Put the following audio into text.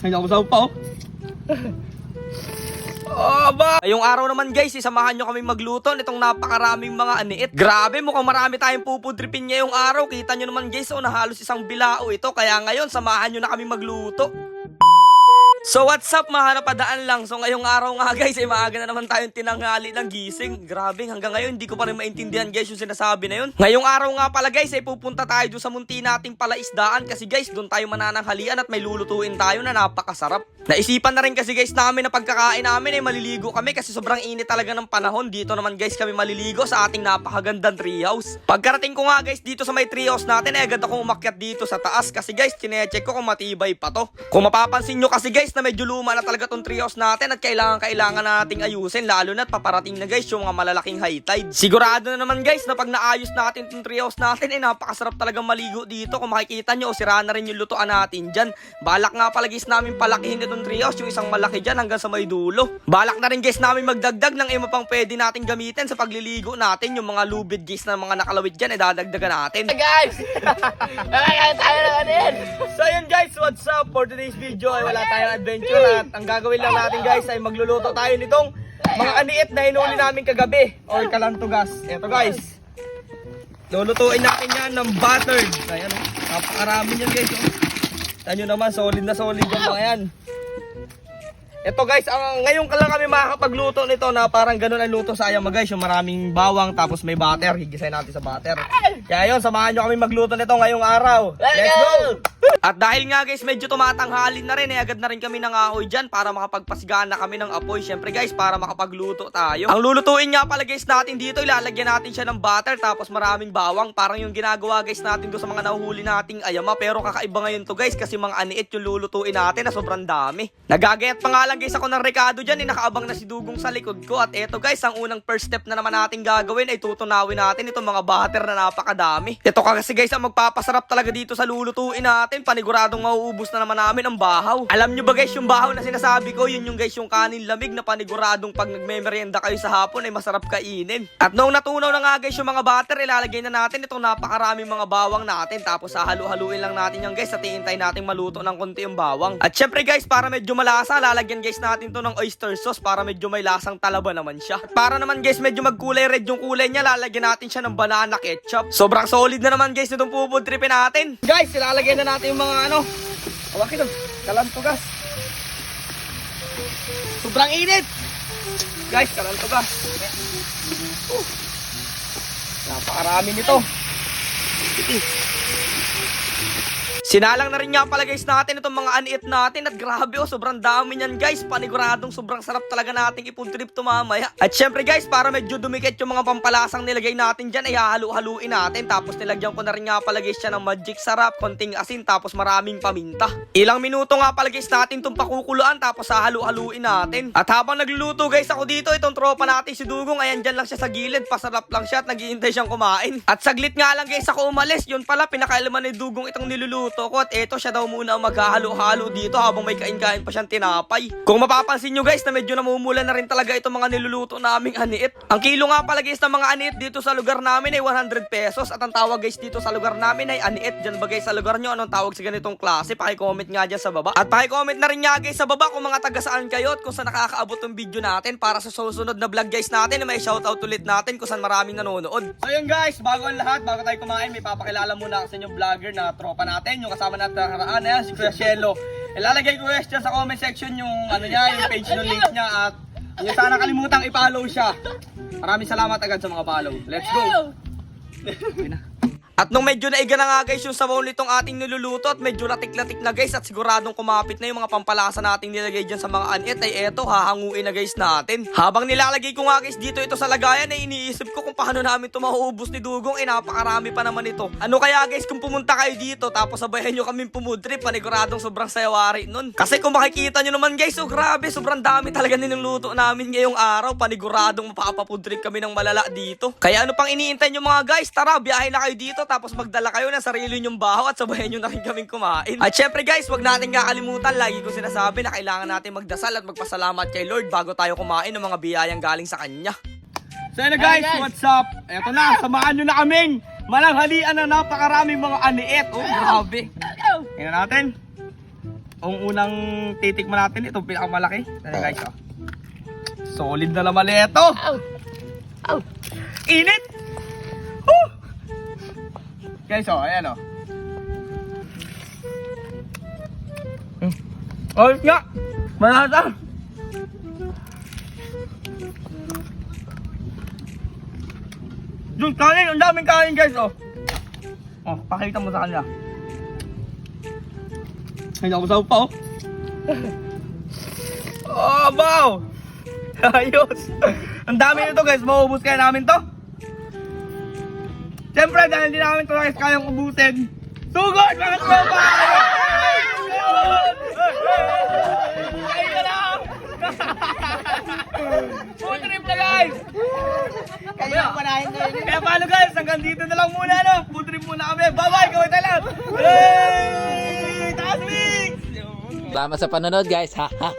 Ay, ako sa pa, oh. Aba! Ngayong araw naman guys, isamahan nyo kami magluto nitong napakaraming mga aniit. Grabe, mukhang marami tayong pupudripin ngayong araw. Kita nyo naman guys, oh, na halos isang bilao ito. Kaya ngayon, samahan nyo na kami magluto. So what's up mga napadaan lang? So ngayong araw nga guys ay maaga na naman tayong tinanghali ng gising. Grabe hanggang ngayon hindi ko pa rin maintindihan guys yung sinasabi na yun. Ngayong araw nga pala guys ay pupunta tayo doon sa munti nating palaisdaan. Kasi guys doon tayo manananghalian at may lulutuin tayo na napakasarap. Naisipan na rin kasi guys namin na pagkakain namin ay maliligo kami Kasi sobrang init talaga ng panahon. Dito naman guys kami maliligo sa ating napakagandang treehouse. Pagkarating ko nga guys dito sa may treehouse natin ay agad akong umakyat dito sa taas Kasi guys chinecheck ko kung matibay pa to. Kung mapapansin nyo kasi guys na medyo luma na talaga tong treehouse natin At kailangan kailangan na nating ayusin Lalo na't paparating na guys yung mga malalaking high tide Sigurado na naman guys na pag naayos natin tong treehouse natin ay napakasarap talagang maligo dito Kung makikita nyo o sira na rin yung lutuan natin dyan Balak nga pala guys namin palakihin itong treehouse Yung isang malaki dyan hanggang sa may dulo Balak na rin guys namin magdagdag ng ima pang pwede natin gamitin sa pagliligo natin Yung mga lubid guys na mga nakalawit dyan ay dadagdagan natin guys! Nakakain tayo ano yan! So yun guys, what's up? For today's video ay wala tayong adventure at ang gagawin lang natin guys ay magluluto tayo nitong mga aniit na hinuli namin kagabi or kalantugas. Eto guys. Lulutuin natin yan ng buttered. Ayan, oh. napakarami yan guys. Oh. Tanyo naman, solid na solid yung mga yan. Ito guys, ang ngayon ka lang kami makakapagluto nito na parang ganun ang luto sa ayama guys, yung maraming bawang tapos may butter, higisayin natin sa butter. Kaya yun, samahan nyo kami magluto nito ngayong araw. Let's go! At dahil nga guys, medyo tumatanghalin na rin, eh, agad na rin kami ng ahoy dyan para makapagpasigaan na kami ng apoy. Siyempre guys, para makapagluto tayo. Ang lulutuin nga pala guys natin dito, ilalagyan natin siya ng butter tapos maraming bawang. Parang yung ginagawa guys natin doon sa mga nahuhuli nating ayama. Pero kakaiba ngayon to guys kasi mga aniit yung lulutuin natin na sobrang dami. Nagagayat pa nga lang guys ako ng rekado dyan, eh, nakaabang na si Dugong sa likod ko. At eto guys, ang unang first step na naman natin gagawin ay tutunawin natin itong mga butter na napakadami. Ito kasi guys ang magpapasarap talaga dito sa lulutuin natin. Paniguradong mauubos na naman namin ang bahaw. Alam nyo ba guys yung bahaw na sinasabi ko, yun yung guys yung kanin lamig na paniguradong pag nagmemeryenda kayo sa hapon ay masarap kainin. At nung natunaw na nga guys yung mga butter, ilalagay na natin itong napakaraming mga bawang natin. Tapos halu-haluin lang natin yung guys at iintay natin maluto ng konti yung bawang. At syempre guys, para medyo malasa, lalagyan guys natin to ng oyster sauce para medyo may lasang talaba naman siya. At para naman guys, medyo magkulay red yung kulay niya, lalagyan natin siya ng banana ketchup. Sobrang solid na naman guys nitong food tripin natin. Guys, ilalagay na natin yung mga ano, awakin oh, kalantugas. Sobrang init. Guys, kalantugas. Oh. Napakarami nito. Sinalang na rin nga pala guys natin itong mga aniit natin at grabe oh, sobrang dami niyan guys. Paniguradong sobrang sarap talaga nating ipon-trip to mamaya. At syempre guys, para medyo dumikit yung mga pampalasang nilagay natin dyan, ay halu-haluin natin. Tapos nilagyan ko na rin nga pala guys siya ng magic sarap, konting asin, tapos maraming paminta. Ilang minuto nga pala guys natin itong pakukuluan, tapos hahalu-haluin natin. At habang nagluluto guys ako dito, itong tropa natin si Dugong, ayan dyan lang siya sa gilid, pasarap lang siya at naghihintay siyang kumain. At saglit nga lang guys ako umalis, yun pala pinakailaman ni Dugong itong niluluto ko at eto siya daw muna ang maghahalo-halo dito habang may kain-kain pa siyang tinapay. Kung mapapansin nyo guys na medyo namumula na rin talaga itong mga niluluto naming aniit. Ang kilo nga pala guys ng mga aniit dito sa lugar namin ay 100 pesos at ang tawag guys dito sa lugar namin ay aniit. Dyan ba guys sa lugar nyo anong tawag sa ganitong klase? Paki-comment nga dyan sa baba. At paki-comment na rin nga guys sa baba kung mga taga saan kayo at kung saan nakakaabot ng video natin para sa susunod na vlog guys natin na may shoutout ulit natin kung saan maraming nanonood. So yun guys, bago ang lahat, bago tayo kumain, may papakilala muna sa inyong vlogger na tropa natin, yung kasama natin nakaraan, ayan, si Kuya Shelo. Ilalagay ko guys dyan sa comment section yung ano niya, yung page ng link niya at yung sana kalimutang i-follow siya. Maraming salamat agad sa mga follow. Let's go! Okay na. At nung medyo naiga na nga guys yung sabaw nitong ating niluluto at medyo latik-latik na guys at siguradong kumapit na yung mga pampalasa nating nilagay dyan sa mga anit ay eto hahanguin na guys natin. Habang nilalagay ko nga guys dito ito sa lagayan ay iniisip ko kung paano namin ito mauubos ni Dugong eh napakarami pa naman ito. Ano kaya guys kung pumunta kayo dito tapos sabayan nyo kami pumudrip paniguradong sobrang sayawari nun. Kasi kung makikita nyo naman guys oh grabe sobrang dami talaga niluluto namin ngayong araw paniguradong mapapapudrip kami ng malala dito. Kaya ano pang iniintay nyo mga guys tara biyahe na kayo dito tapos magdala kayo ng sarili nyong baho at sabayan nyo na rin kaming kumain. At syempre guys, wag natin kakalimutan, lagi ko sinasabi na kailangan natin magdasal at magpasalamat kay Lord bago tayo kumain ng mga biyayang galing sa Kanya. So yun na guys, guys. what's up? Eto na, samahan nyo na kaming malanghalian na napakaraming mga aniit. Oh, grabe. Tingnan natin. ang unang titikman natin ito, pinakamalaki. Ano guys, oh. Solid na naman ito. Ow! Ow! Init! Guys, oh, ayan, oh. Mm. Oh, nga! Malasa! Yung kanin, ang daming kanin guys, oh. Oh, pakita mo sa kanila. Hindi ako saw pa, oh. oh, wow! Ayos! Ang dami nito guys, mauubos kaya namin to. Siyempre, dahil hindi namin to guys kayang ubusin. Sugod mga tropa! Kain na lang! Food trip na guys! Kayo ang panahin ngayon. Kaya paano guys, hanggang dito na lang muna no? Food trip muna kami. Bye-bye, kawin na lang! Hey! Taas! Salamat sa panonood guys. Ha ha.